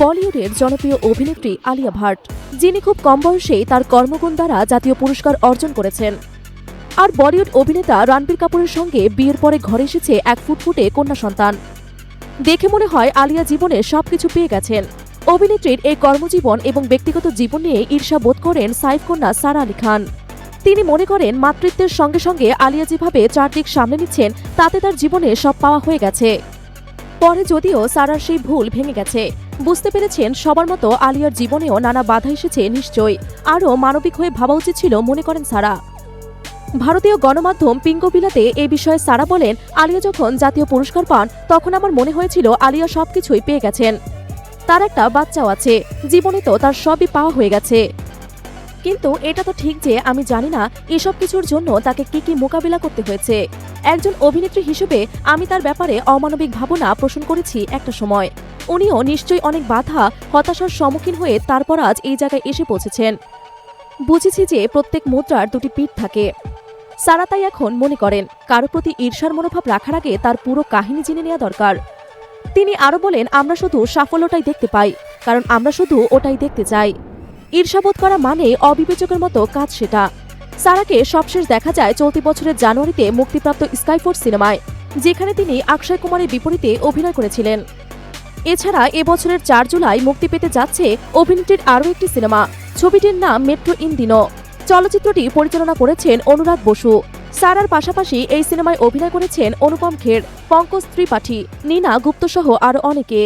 বলিউডের জনপ্রিয় অভিনেত্রী আলিয়া ভাট, যিনি খুব কম বয়সেই তার কর্মগুণ দ্বারা জাতীয় পুরস্কার অর্জন করেছেন। আর বলিউড অভিনেতা রণবীর কাপুরের সঙ্গে বিয়ের পরে ঘরে এসেছে এক ফুটফুটে কন্যা সন্তান। দেখে মনে হয় আলিয়া জীবনে সবকিছু পেয়ে গেছেন। অভিনেত্রীর এই কর্মজীবন এবং ব্যক্তিগত জীবন নিয়ে ঈর্ষা বোধ করেন সাইফ কন্যা সারা আলী খান। তিনি মনে করেন মাতৃত্বের সঙ্গে সঙ্গে আলিয়া যেভাবে চারদিক সামনে নিচ্ছেন, তাতে তার জীবনে সব পাওয়া হয়ে গেছে। পরে যদিও সারার সেই ভুল ভেঙে গেছে বুঝতে পেরেছেন, সবার মতো আলিয়ার জীবনেও নানা বাধা এসেছে নিশ্চয়ই। আরও মানবিক হয়ে ভাবা উচিত ছিল মনে করেন সারা। ভারতীয় গণমাধ্যম পিঙ্গবিলাতে এই বিষয়ে সারা বলেন, আলিয়া যখন জাতীয় পুরস্কার পান, তখন আমার মনে হয়েছিল আলিয়া সবকিছুই পেয়ে গেছেন। তার একটা বাচ্চাও আছে, জীবনে তো তার সবই পাওয়া হয়ে গেছে। কিন্তু এটা তো ঠিক যে আমি জানি না এসব কিছুর জন্য তাকে কি কি মোকাবিলা করতে হয়েছে। একজন অভিনেত্রী হিসেবে আমি তার ব্যাপারে অমানবিক ভাবনা পোষণ করেছি একটা সময়। উনিও নিশ্চয়ই অনেক বাধা, হতাশার সম্মুখীন হয়ে তারপর আজ এই জায়গায় এসে পৌঁছেছেন। বুঝেছি যে প্রত্যেক মুদ্রার দুটি পিঠ থাকে। সারা তাই এখন মনে করেন, কারও প্রতি ঈর্ষার মনোভাব রাখার আগে তার পুরো কাহিনী জেনে নেওয়া দরকার। তিনি আরও বলেন, আমরা শুধু সাফল্যটাই দেখতে পাই, কারণ আমরা শুধু ওটাই দেখতে চাই। ঈর্ষাবোধ করা মানে অবিবেচকের মতো কাজ সেটা। সারাকে সবশেষ দেখা যায় চলতি বছরের জানুয়ারিতে মুক্তিপ্রাপ্ত স্কাইফোর্স সিনেমায়, যেখানে তিনি অক্ষয় কুমারের বিপরীতে অভিনয় করেছিলেন। এছাড়া এবছরের চার জুলাই মুক্তি পেতে যাচ্ছে অভিনেত্রীর আরও একটি সিনেমা। ছবিটির নাম মেট্রো ইন দিনো। চলচ্চিত্রটি পরিচালনা করেছেন অনুরাগ বসু। সারার পাশাপাশি এই সিনেমায় অভিনয় করেছেন অনুপম খের, পঙ্কজ ত্রিপাঠী, নীনা গুপ্তসহ আরও অনেকে।